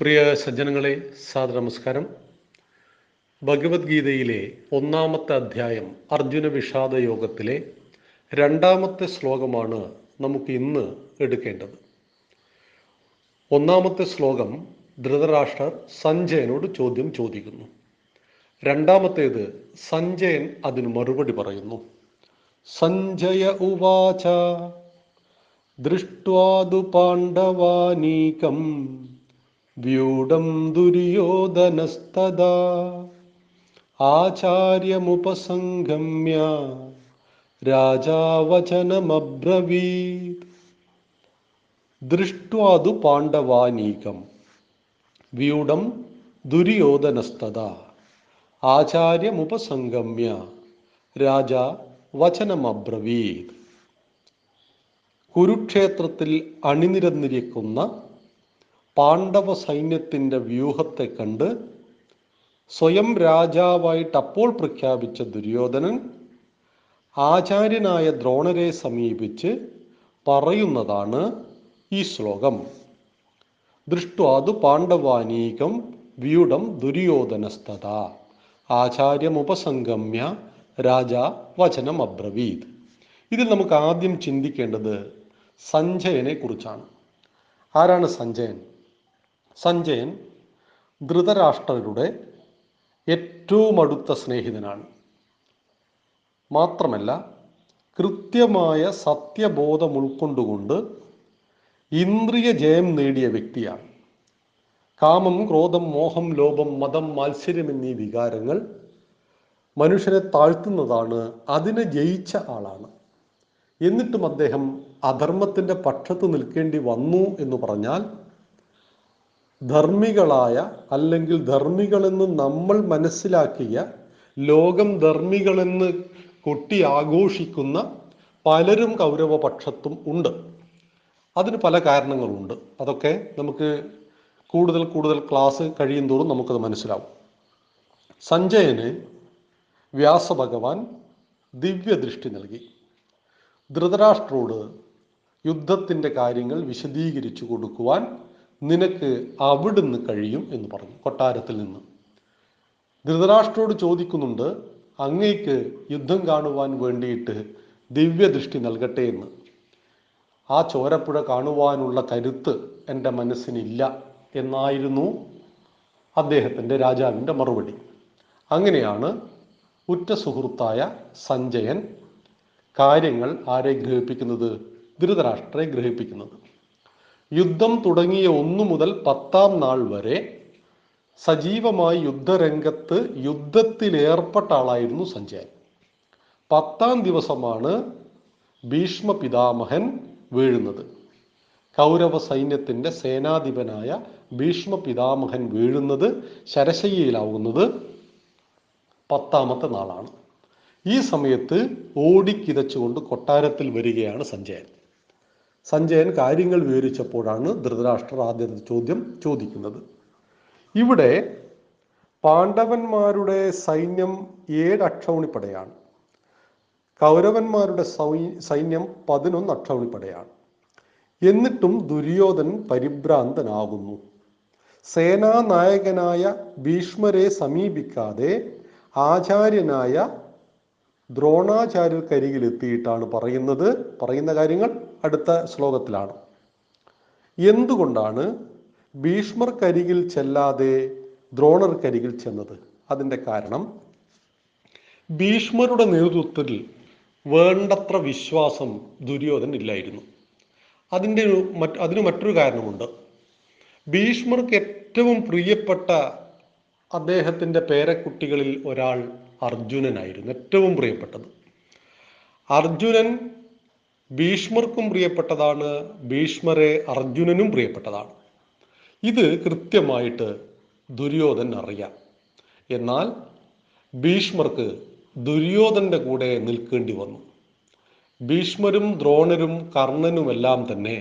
പ്രിയ സജ്ജനങ്ങളെ സാദര നമസ്കാരം. ഭഗവത്ഗീതയിലെ ഒന്നാമത്തെ അധ്യായം അർജുന വിഷാദ യോഗത്തിലെ രണ്ടാമത്തെ ശ്ലോകമാണ് നമുക്ക് ഇന്ന് എടുക്കേണ്ടത്. ഒന്നാമത്തെ ശ്ലോകം ധൃതരാഷ്ട്രർ സഞ്ജയനോട് ചോദ്യം ചോദിക്കുന്നു. രണ്ടാമത്തേത് സഞ്ജയൻ അതിന് മറുപടി പറയുന്നു. സഞ്ജയ ഉവാച ദൃഷ്ട്വാതു പാണ്ഡവാനീകം. വ്യൂഢം ദുര്യോധനസ്തദാ. ആചാര്യമുപസംഗമ്യ രാജാവചനമബ്രവീത്. ദൃഷ്ട്വാതു പാണ്ഡവാനീകം. വ്യൂഢം ദുര്യോധനസ്തദാ. ആചാര്യമുപസംഗമ്യ രാജ വചനമബ്രവീത് കുരുക്ഷേത്രത്തിൽ അണിനിരന്നിരിക്കുന്ന പാണ്ഡവ സൈന്യത്തിന്റെ വ്യൂഹത്തെ കണ്ട് സ്വയം രാജാവായിട്ട് അപ്പോൾ പ്രഖ്യാപിച്ച ദുര്യോധനൻ ആചാര്യനായ ദ്രോണരെ സമീപിച്ച് പറയുന്നതാണ് ഈ ശ്ലോകം. ദൃഷ്ടാതു പാണ്ഡവാനീകം വ്യൂഢം ദുര്യോധനസ്ഥത. ആചാര്യമുപസംഗമ്യ രാജ വചനം അബ്രവീത് ഇതിൽ നമുക്ക് ആദ്യം ചിന്തിക്കേണ്ടത് സഞ്ജയനെ കുറിച്ചാണ്. ആരാണ് സഞ്ജയൻ? സഞ്ജയൻ ധൃതരാഷ്ട്രരുടെ ഏറ്റവും അടുത്ത സ്നേഹിതനാണ്. മാത്രമല്ല കൃത്യമായ സത്യബോധം ഉൾക്കൊണ്ടുകൊണ്ട് ഇന്ദ്രിയ ജയം നേടിയ വ്യക്തിയാണ്. കാമം ക്രോധം മോഹം ലോഭം മതം മാത്സര്യം എന്നീ വികാരങ്ങൾ മനുഷ്യനെ താഴ്ത്തുന്നതാണ് അതിനെ ജയിച്ച ആളാണ്. എന്നിട്ടും അദ്ദേഹം അധർമ്മത്തിന്റെ പക്ഷത്ത് നിൽക്കേണ്ടി വന്നു എന്ന് പറഞ്ഞാൽ ധർമ്മികളായ അല്ലെങ്കിൽ ധർമ്മികളെന്ന് നമ്മൾ മനസ്സിലാക്കിയ ലോകം ധർമ്മികളെന്ന് കൊട്ടി ആഘോഷിക്കുന്ന പലരും കൗരവപക്ഷത്തും ഉണ്ട്. അതിന് പല കാരണങ്ങളുണ്ട്. അതൊക്കെ നമുക്ക് കൂടുതൽ കൂടുതൽ ക്ലാസ് കഴിയും തോറും നമുക്കത് മനസ്സിലാവും. സഞ്ജയന് വ്യാസഭഗവാൻ ദിവ്യദൃഷ്ടി നൽകി. ധൃതരാഷ്ട്രോട് യുദ്ധത്തിന്റെ കാര്യങ്ങൾ വിശദീകരിച്ചു കൊടുക്കുവാൻ നിനക്ക് അവിടുന്ന് കഴിയും എന്ന് പറഞ്ഞു കൊട്ടാരത്തിൽ നിന്ന്. ധൃതരാഷ്ട്രോട് ചോദിക്കുന്നുണ്ട് അങ്ങേക്ക് യുദ്ധം കാണുവാൻ വേണ്ടിയിട്ട് ദിവ്യദൃഷ്ടി നൽകട്ടെ എന്ന്. ആ ചോരപ്പുഴ കാണുവാനുള്ള കരുത്ത് എന്റെ മനസ്സിനില്ല എന്നായിരുന്നു അദ്ദേഹത്തിന്റെ രാജാവിന്റെ മറുപടി. അങ്ങനെയാണ് ഉറ്റ സുഹൃത്തായ സഞ്ജയൻ കാര്യങ്ങൾ ആരെ ഗ്രഹിപ്പിക്കുന്നത് ധൃതരാഷ്ട്രയെ ഗ്രഹിപ്പിക്കുന്നത്. യുദ്ധം തുടങ്ങിയ ഒന്നു മുതൽ പത്താം നാൾ വരെ സജീവമായി യുദ്ധരംഗത്ത് യുദ്ധത്തിലേർപ്പെട്ട ആളായിരുന്നു സഞ്ജയൻ. പത്താം ദിവസമാണ് ഭീഷ്മ പിതാമഹൻ വീഴുന്നത്. കൗരവ സൈന്യത്തിന്റെ സേനാധിപനായ ഭീഷ്മ പിതാമഹൻ വീഴുന്നത് ശരശയ്യയിലാവുന്നത് പത്താമത്തെ നാളാണ്. ഈ സമയത്ത് ഓടിക്കിതച്ചുകൊണ്ട് കൊട്ടാരത്തിൽ വരികയാണ് സഞ്ജയൻ. സഞ്ജയൻ കാര്യങ്ങൾ വിവരിച്ചപ്പോഴാണ് ധൃതരാഷ്ട്രർ ആദ്യത്തെ ചോദ്യം ചോദിക്കുന്നത്. ഇവിടെ പാണ്ഡവന്മാരുടെ സൈന്യം ഏഴ് അക്ഷൗണിപ്പടയാണ്. കൗരവന്മാരുടെ സൈന്യം പതിനൊന്ന് അക്ഷൗണിപ്പടയാണ്. എന്നിട്ടും ദുര്യോധൻ പരിഭ്രാന്തനാകുന്നു. സേനാനായകനായ ഭീഷ്മരെ സമീപിക്കാതെ ആചാര്യനായ ദ്രോണാചാര്യർക്കരികിലെത്തിയിട്ടാണ് പറയുന്നത്. പറയുന്ന കാര്യങ്ങൾ അടുത്ത ശ്ലോകത്തിലാണ്. എന്തുകൊണ്ടാണ് ഭീഷ്മർ ഭീഷ്മർക്കരികിൽ ചെല്ലാതെ ദ്രോണർക്കരികിൽ ചെന്നത്? അതിന്റെ കാരണം ഭീഷ്മരുടെ നേതൃത്വത്തിൽ വേണ്ടത്ര വിശ്വാസം ദുര്യോധൻ ഇല്ലായിരുന്നു. അതിന്റെ മറ്റ് അതിന് മറ്റൊരു കാരണമുണ്ട്. ഭീഷ്മർക്ക് ഏറ്റവും പ്രിയപ്പെട്ട അദ്ദേഹത്തിന്റെ പേരക്കുട്ടികളിൽ ഒരാൾ അർജുനനായിരുന്നു ഏറ്റവും പ്രിയപ്പെട്ടത്. അർജുനൻ ഭീഷ്മർക്കും പ്രിയപ്പെട്ടതാണ് ഭീഷ്മരെ അർജുനനും പ്രിയപ്പെട്ടതാണ്. ഇത് കൃത്യമായിട്ട് ദുര്യോധൻ അറിയാം. എന്നാൽ ഭീഷ്മർക്ക് ദുര്യോധന്റെ കൂടെ നിൽക്കേണ്ടി വന്നു. ഭീഷ്മരും ദ്രോണരും കർണനുമെല്ലാം തന്നെ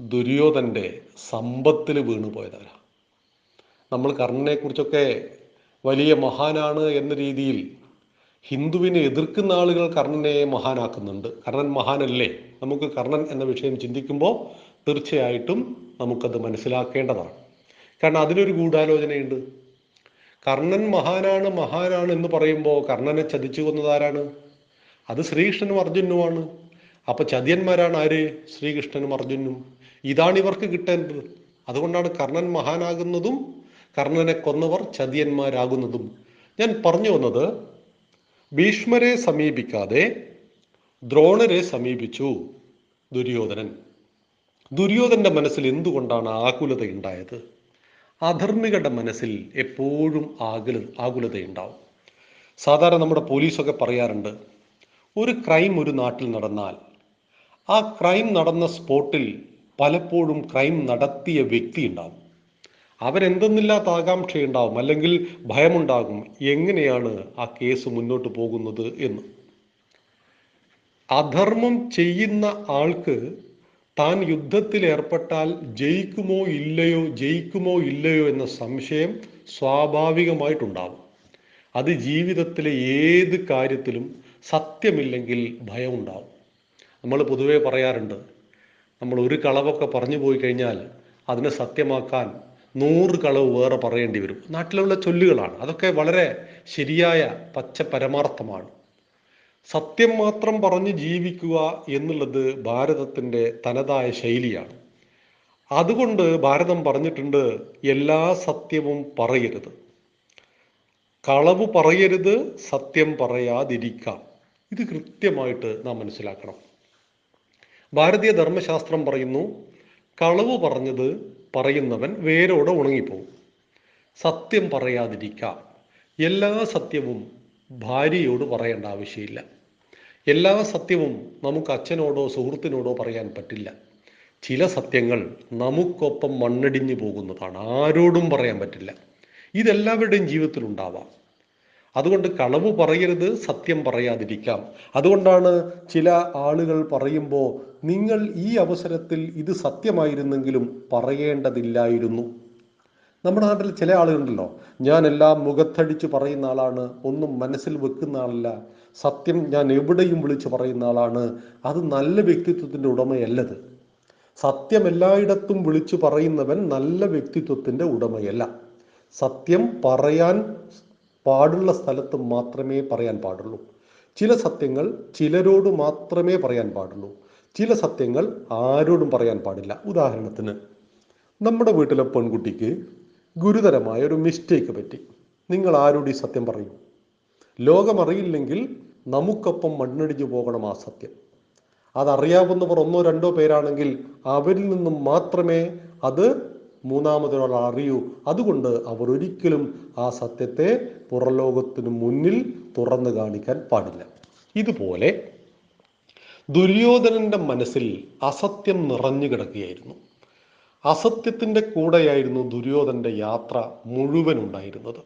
ദുര്യോധന്റെ സമ്പത്തിൽ വീണുപോയതാണ് നമ്മൾ കർണനെ കുറിച്ചൊക്കെ വലിയ മഹാനാണ് എന്ന രീതിയിൽ ഹിന്ദുവിനെ എതിർക്കുന്ന ആളുകൾ കർണനെ മഹാനാക്കുന്നുണ്ട്. കർണൻ മഹാനല്ലേ? നമുക്ക് കർണൻ എന്ന വിഷയം ചിന്തിക്കുമ്പോൾ തീർച്ചയായിട്ടും നമുക്കത് മനസ്സിലാക്കേണ്ടതാണ്. കാരണം അതിനൊരു ഗൂഢാലോചനയുണ്ട്. കർണൻ മഹാനാണ് മഹാനാണ് എന്ന് പറയുമ്പോൾ കർണനെ ചതിച്ചു കൊന്നതാരാണ് അത് ശ്രീകൃഷ്ണനും അർജുനുമാണ്. അപ്പൊ ചതിയന്മാരാണ് ആര്? ശ്രീകൃഷ്ണനും അർജുനും. ഇതാണ് ഇവർക്ക് കിട്ടേണ്ടത്. അതുകൊണ്ടാണ് കർണൻ മഹാനാകുന്നതും കർണനെ കൊന്നവർ ചതിയന്മാരാകുന്നതും. ഞാൻ പറഞ്ഞു വന്നത് ഭീഷ്മരെ സമീപിക്കാതെ ദ്രോണരെ സമീപിച്ചു ദുര്യോധനൻ. ദുര്യോധന്റെ മനസ്സിൽ എന്തുകൊണ്ടാണ് ആകുലത ഉണ്ടായത് അധർമ്മികളുടെ മനസ്സിൽ എപ്പോഴും ആകുല ആകുലതയുണ്ടാവും. സാധാരണ നമ്മുടെ പോലീസൊക്കെ പറയാറുണ്ട് ഒരു ക്രൈം ഒരു നാട്ടിൽ നടന്നാൽ ആ ക്രൈം നടന്ന സ്പോട്ടിൽ പലപ്പോഴും ക്രൈം നടത്തിയ വ്യക്തി ഉണ്ടാവും. അവരെന്തെന്നില്ലാത്ത ആകാംക്ഷയുണ്ടാവും അല്ലെങ്കിൽ ഭയമുണ്ടാകും. എങ്ങനെയാണ് ആ കേസ് മുന്നോട്ട് പോകുന്നത് എന്ന്. അധർമ്മം ചെയ്യുന്ന ആൾക്ക് താൻ യുദ്ധത്തിൽ ഏർപ്പെട്ടാൽ ജയിക്കുമോ ഇല്ലയോ ജയിക്കുമോ ഇല്ലയോ എന്ന സംശയം സ്വാഭാവികമായിട്ടുണ്ടാവും. അത് ജീവിതത്തിലെ ഏത് കാര്യത്തിലും സത്യമില്ലെങ്കിൽ ഭയമുണ്ടാവും. നമ്മൾ പൊതുവേ പറയാറുണ്ട് നമ്മൾ ഒരു കളവൊക്കെ പറഞ്ഞു പോയി കഴിഞ്ഞാൽ അതിനെ സത്യമാക്കാൻ നൂറ് കളവ് വേറെ പറയേണ്ടി വരും. നാട്ടിലുള്ള ചൊല്ലുകളാണ്. അതൊക്കെ വളരെ ശരിയായ പച്ച പരമാർത്ഥമാണ്. സത്യം മാത്രം പറഞ്ഞ് ജീവിക്കുക എന്നുള്ളത് ഭാരതത്തിന്റെ തനതായ ശൈലിയാണ്. അതുകൊണ്ട് ഭാരതം പറഞ്ഞിട്ടുണ്ട് എല്ലാ സത്യവും പറയരുത്. കളവ് പറയരുത് സത്യം പറയാതിരിക്കാം. ഇത് കൃത്യമായിട്ട് നാം മനസ്സിലാക്കണം. ഭാരതീയ ധർമ്മശാസ്ത്രം പറയുന്നു കളവ് പറഞ്ഞത് പറയുന്നവൻ വേരോടെ ഉണങ്ങിപ്പോവും. സത്യം പറയാതിരിക്കാം. എല്ലാ സത്യവും ഭാര്യയോട് പറയേണ്ട ആവശ്യമില്ല. എല്ലാ സത്യവും നമുക്ക് അച്ഛനോടോ സുഹൃത്തിനോടോ പറയാൻ പറ്റില്ല. ചില സത്യങ്ങൾ നമുക്കൊപ്പം മണ്ണടിഞ്ഞു പോകുന്നതാണ്. ആരോടും പറയാൻ പറ്റില്ല. ഇതെല്ലാവരുടെയും ജീവിതത്തിൽ ഉണ്ടാവാം അതുകൊണ്ട് കളവ് പറയരുത് സത്യം പറയാതിരിക്കാം. അതുകൊണ്ടാണ് ചില ആളുകൾ പറയുമ്പോൾ നിങ്ങൾ ഈ അവസരത്തിൽ ഇത് സത്യമായിരുന്നെങ്കിലും പറയേണ്ടതില്ലായിരുന്നു. നമ്മുടെ നാട്ടിൽ ചില ആളുകളുണ്ടല്ലോ. ഞാൻ എല്ലാം മുഖത്തടിച്ച് പറയുന്ന ആളാണ് ഒന്നും മനസ്സിൽ വെക്കുന്ന ആളല്ല. സത്യം ഞാൻ എവിടെയും വിളിച്ചു പറയുന്ന ആളാണ്. അത് നല്ല വ്യക്തിത്വത്തിന്റെ ഉടമയല്ലത്. സത്യം എല്ലായിടത്തും വിളിച്ചു പറയുന്നവൻ നല്ല വ്യക്തിത്വത്തിന്റെ ഉടമയല്ല. സത്യം പറയാൻ പാടുള്ള സ്ഥലത്ത് മാത്രമേ പറയാൻ പാടുള്ളൂ. ചില സത്യങ്ങൾ ചിലരോട് മാത്രമേ പറയാൻ പാടുള്ളൂ. ചില സത്യങ്ങൾ ആരോടും പറയാൻ പാടില്ല. ഉദാഹരണത്തിന് നമ്മുടെ വീട്ടിലെ പെൺകുട്ടിക്ക് ഗുരുതരമായ ഒരു മിസ്റ്റേക്ക് പറ്റി. നിങ്ങൾ ആരോട് ഈ സത്യം പറയും? ലോകമറിയില്ലെങ്കിൽ നമുക്കൊപ്പം മണ്ണടിഞ്ഞു പോകണം ആ സത്യം. അതറിയാവുന്നവർ ഒന്നോ രണ്ടോ പേരാണെങ്കിൽ അവരിൽ നിന്നും മാത്രമേ അത് മൂന്നാമതൊരാൾ അറിയൂ. അതുകൊണ്ട് അവർ ഒരിക്കലും ആ സത്യത്തെ പുറലോകത്തിന് മുന്നിൽ തുറന്നു കാണിക്കാൻ പാടില്ല. ഇതുപോലെ ദുര്യോധനന്റെ മനസ്സിൽ അസത്യം നിറഞ്ഞു കിടക്കുകയായിരുന്നു. അസത്യത്തിന്റെ കൂടെയായിരുന്നു ദുര്യോധന്റെ യാത്ര മുഴുവൻ ഉണ്ടായിരുന്നത്.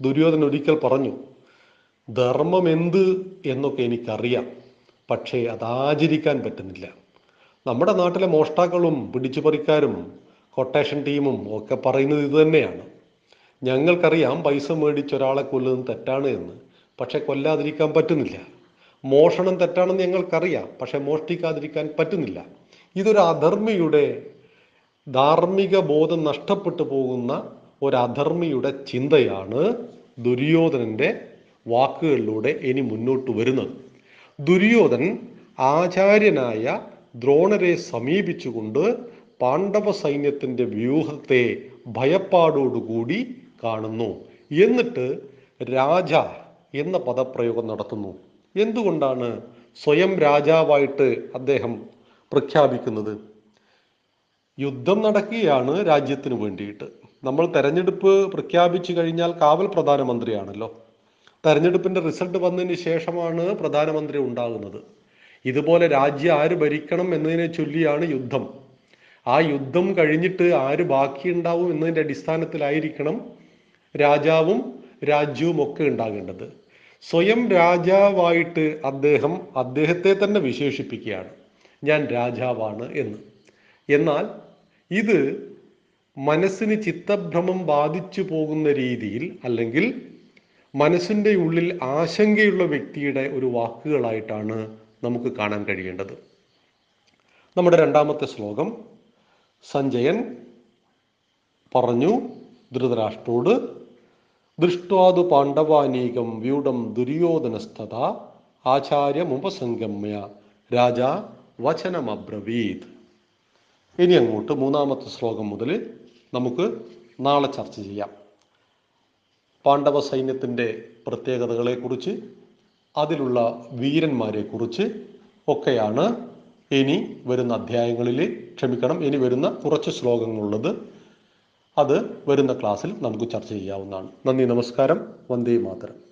ദുര്യോധനൻ ഒരിക്കൽ പറഞ്ഞു ധർമ്മം എന്ത് എന്നൊക്കെ എനിക്കറിയാം പക്ഷേ അത് ആചരിക്കാൻ പറ്റുന്നില്ല. നമ്മുടെ നാട്ടിലെ മോഷ്ടാക്കളും പിടിച്ചുപറിക്കാരും കൊട്ടേഷൻ ടീമും ഒക്കെ പറയുന്നത് ഇതുതന്നെയാണ് ഞങ്ങൾക്കറിയാം പൈസ മേടിച്ച് ഒരാളെ കൊല്ലുന്നത് തെറ്റാണ് എന്ന്. പക്ഷെ കൊല്ലാതിരിക്കാൻ പറ്റുന്നില്ല. മോഷണം തെറ്റാണെന്ന് ഞങ്ങൾക്കറിയാം. പക്ഷെ മോഷ്ടിക്കാതിരിക്കാൻ പറ്റുന്നില്ല. ഇതൊരു അധർമ്മിയുടെ ധാർമ്മിക ബോധം നഷ്ടപ്പെട്ടു പോകുന്ന ഒരു അധർമ്മിയുടെ ചിന്തയാണ് ദുര്യോധനന്റെ വാക്കുകളിലൂടെ ഇനി മുന്നോട്ട് വരുന്നത്. ദുര്യോധൻ ആചാര്യനായ ദ്രോണരെ സമീപിച്ചുകൊണ്ട് പാണ്ഡവ സൈന്യത്തിന്റെ വ്യൂഹത്തെ ഭയപ്പാടോടുകൂടി കാണുന്നു. എന്നിട്ട് രാജ എന്ന പദപ്രയോഗം നടത്തുന്നു. എന്തുകൊണ്ടാണ് സ്വയം രാജാവായിട്ട് അദ്ദേഹം പ്രഖ്യാപിക്കുന്നത്? യുദ്ധം നടക്കുകയാണ് രാജ്യത്തിന് വേണ്ടിയിട്ട്. നമ്മൾ തെരഞ്ഞെടുപ്പ് പ്രഖ്യാപിച്ചു കഴിഞ്ഞാൽ കാവൽ പ്രധാനമന്ത്രിയാണല്ലോ. തെരഞ്ഞെടുപ്പിന്റെ റിസൾട്ട് വന്നതിന് ശേഷമാണ് പ്രധാനമന്ത്രി ഉണ്ടാകുന്നത്. ഇതുപോലെ രാജ്യം ആര് ഭരിക്കണം എന്നതിനെ ചൊല്ലിയാണ് യുദ്ധം. ആ യുദ്ധം കഴിഞ്ഞിട്ട് ആര് ബാക്കിയുണ്ടാവും എന്നതിന്റെ അടിസ്ഥാനത്തിലായിരിക്കണം രാജാവും രാജ്യവും ഒക്കെ ഉണ്ടാകേണ്ടത്. സ്വയം രാജാവായിട്ട് അദ്ദേഹം അദ്ദേഹത്തെ തന്നെ വിശേഷിപ്പിക്കുകയാണ്. ഞാൻ രാജാവാണ് എന്ന്. എന്നാൽ ഇത് മനസ്സിന് ചിത്തഭ്രമം ബാധിച്ചു പോകുന്ന രീതിയിൽ അല്ലെങ്കിൽ മനസ്സിന്റെ ഉള്ളിൽ ആശങ്കയുള്ള വ്യക്തിയുടെ ഒരു വാക്കുകളായിട്ടാണ് നമുക്ക് കാണാൻ കഴിയേണ്ടത്. നമ്മുടെ രണ്ടാമത്തെ ശ്ലോകം സഞ്ജയൻ പറഞ്ഞു ധൃതരാഷ്ട്രോട് ദൃഷ്ടാതു പാണ്ഡവാനീകം വ്യൂഢം ദുര്യോധനസ്ഥത ആചാര്യമുപസംഗമ്യ രാജ വചനമബ്രവീത്. ഇനി അങ്ങോട്ട് മൂന്നാമത്തെ ശ്ലോകം മുതൽ നമുക്ക് നാളെ ചർച്ച ചെയ്യാം. പാണ്ഡവ സൈന്യത്തിന്റെ പ്രത്യേകതകളെക്കുറിച്ച് അതിലുള്ള വീരന്മാരെക്കുറിച്ച് ഒക്കെയാണ് ഇനി വരുന്ന അധ്യായങ്ങളിൽ ക്ഷമിക്കണം. ഇനി വരുന്ന കുറച്ച് ശ്ലോകങ്ങളുള്ളത് അത് വരുന്ന ക്ലാസ്സിൽ നമുക്ക് ചർച്ച ചെയ്യാവുന്നതാണ്. നന്ദി നമസ്കാരം. വന്ദേ മാതരം.